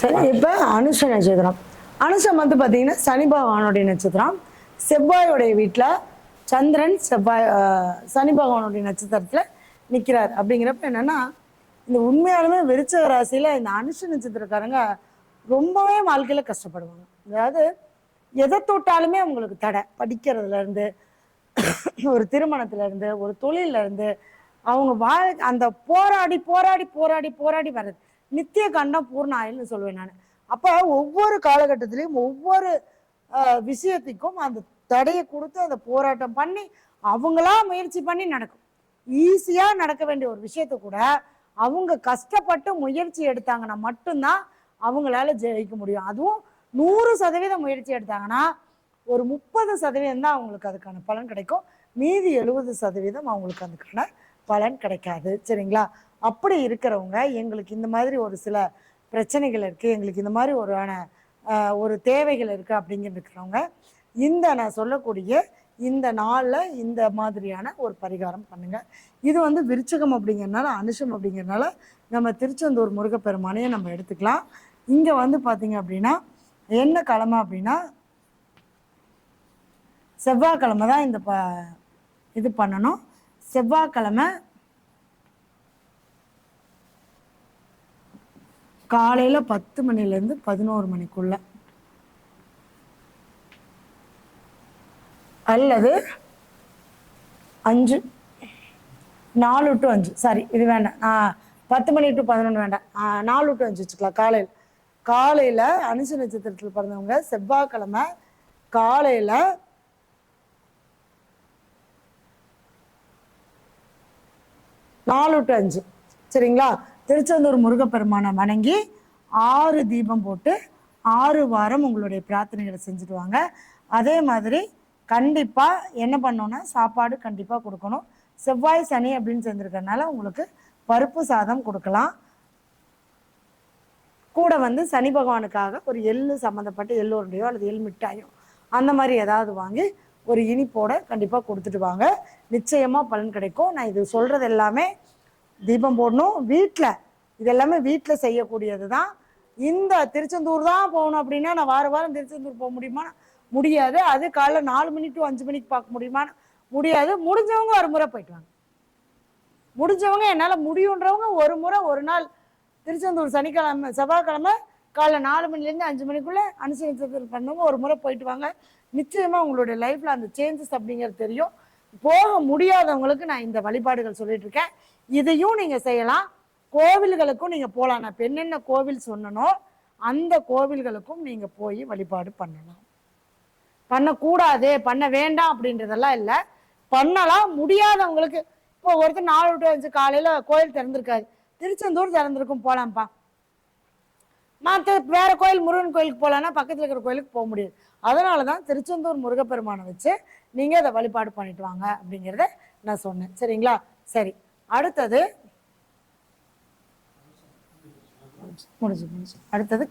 சரி இப்போ அனுஷ நட்சத்திரம். அனுஷம் வந்து பார்த்தீங்கன்னா சனி பகவானுடைய நட்சத்திரம். செவ்வாயோடைய வீட்டில் சந்திரன் செவ்வாய் சனி பகவானுடைய நட்சத்திரத்தில் நிற்கிறார் அப்படிங்கிறப்ப என்னன்னா இந்த உண்மையாலுமே விருச்சக ராசியில் இந்த அனுஷ நட்சத்திரக்காரங்க ரொம்பவே வாழ்க்கையில் கஷ்டப்படுவாங்க. அதாவது எதை தொட்டாலுமே அவங்களுக்கு தடை. படிக்கிறதுல இருந்து ஒரு திருமணத்துல இருந்து ஒரு தொழில்ல இருந்து அவங்க வாழ் அந்த போராடி போராடி போராடி போராடி வர்றது. நித்திய கண்டம் பூர்ண ஆயுள்னு சொல்லுவேன் நான். அப்போ ஒவ்வொரு காலகட்டத்திலையும் ஒவ்வொரு விஷயத்துக்கும் அந்த தடையை கொடுத்து அந்த போராட்டம் பண்ணி அவங்களா முயற்சி பண்ணி நடக்கும். ஈஸியாக நடக்க வேண்டிய ஒரு விஷயத்த கூட அவங்க கஷ்டப்பட்டு முயற்சி எடுத்தாங்கன்னா மட்டும்தான் அவங்களால ஜெயிக்க முடியும். அதுவும் நூறு சதவீதம் முயற்சி எடுத்தாங்கன்னா ஒரு முப்பது சதவீதம் தான் அவங்களுக்கு அதுக்கான பலன் கிடைக்கும். மீதி எழுபது சதவீதம் அவங்களுக்கு அதுக்கான பலன் கிடைக்காது. சரிங்களா? அப்படி இருக்கிறவங்க எங்களுக்கு இந்த மாதிரி ஒரு சில பிரச்சனைகள் இருக்குது எங்களுக்கு இந்த மாதிரி ஒரு ஒரு தேவைகள் இருக்குது அப்படிங்கிட்டு இருக்கிறவங்க இந்த நான் சொல்லக்கூடிய இந்த நாளில் இந்த மாதிரியான ஒரு பரிகாரம் பண்ணுங்கள் இது வந்து விருச்சகம் அப்படிங்கிறனால அனுஷம் அப்படிங்கிறனால நம்ம திருச்செந்தூர் முருகப்பெருமானையே நம்ம எடுத்துக்கலாம். இங்கே வந்து பார்த்தீங்க அப்படின்னா என்ன கிழமை அப்படின்னா செவ்வாய்க்கிழமை தான் இந்த ப இது பண்ணணும். செவ்வாய்க்கிழமை காலையில் பத்து மணிலேருந்து பதினோரு மணிக்குள்ள. அல்லது அஞ்சு நாலு டு அஞ்சு. சாரி இது வேண்டாம். பத்து மணி டு பதினொன்று வேண்டாம். நாலு டு அஞ்சு வச்சுக்கலாம் காலையில். காலையில் அனுச நட்சத்திரத்தில் பிறந்தவங்க செவ்வாய்க்கிழமை காலையில் நாலு டு அஞ்சு. சரிங்களா? திருச்செந்தூர் முருகப்பெருமானை வணங்கி ஆறு தீபம் போட்டு ஆறு வாரம் உங்களுடைய பிரார்த்தனைகளை செஞ்சுட்டு வாங்க அதே மாதிரி கண்டிப்பாக என்ன பண்ணோன்னா சாப்பாடு கண்டிப்பாக கொடுக்கணும். செவ்வாய் சனி அப்படின்னு செஞ்சுருக்கறனால உங்களுக்கு பருப்பு சாதம் கொடுக்கலாம். கூட வந்து சனி பகவானுக்காக ஒரு எள்ளு சம்மந்தப்பட்ட எள்ளு உருண்டையோ அல்லது எள் மிட்டாயோ அந்த மாதிரி ஏதாவது வாங்கி ஒரு இனிப்போட கண்டிப்பாக கொடுத்துட்டு வாங்க. நிச்சயமாக பலன் கிடைக்கும். நான் இது சொல்கிறது எல்லாமே தீபம் போடணும். வீட்டில் இது எல்லாமே வீட்டில் செய்யக்கூடியது தான் இந்த திருச்செந்தூர் தான் போகணும் அப்படின்னா நான் வார வாரம் திருச்செந்தூர் போக முடியுமா? முடியாது. அது காலைல நாலு மணி டு அஞ்சு மணிக்கு பார்க்க முடியுமா? முடியாது. முடிஞ்சவங்க ஒரு முறை போயிட்டு வாங்க. முடிஞ்சவங்க என்னால் முடியுன்றவங்க ஒரு முறை ஒரு நாள் திருச்செந்தூர் சனிக்கிழமை செவ்வாய்க்கிழமை காலைல நாலு மணிலேருந்து அஞ்சு மணிக்குள்ளே அனுசரித்து பண்ணவங்க ஒரு முறை போயிட்டு வாங்க. நிச்சயமாக உங்களுடைய லைஃப்பில் அந்த சேஞ்சஸ் அப்படிங்கிறது தெரியும். போக முடியாதவங்களுக்கு நான் இந்த வழிபாடுகள் சொல்லிட்டு இருக்கேன். இதையும் நீங்கள் செய்யலாம். கோவில்களுக்கும் நீங்கள் போகலாம் நான் என்னென்ன கோவில் சொன்னனோ அந்த கோவில்களுக்கும் நீங்கள் போய் வழிபாடு பண்ணலாம். பண்ணக்கூடாது பண்ண வேண்டாம் அப்படின்றதெல்லாம் இல்லை. பண்ணலாம். முடியாதவங்களுக்கு இப்போ ஒருத்தர் நாலு டு அஞ்சு காலையில் கோயில் திறந்துருக்காது திருச்செந்தூர் திறந்திருக்கும் போகலாம்ப்பா மற்ற வேற கோயில் முருகன் கோயிலுக்கு போகலான்னா பக்கத்தில் இருக்கிற கோயிலுக்கு போக முடியாது. அதனால தான் திருச்செந்தூர் முருகப்பெருமானை வச்சு நீங்கள் அதை வழிபாடு பண்ணிட்டு வாங்க அப்படிங்கிறத நான் சொன்னேன். சரிங்களா? சரி. அடுத்தது முடிஞ்சு முடிஞ்சு. அடுத்தது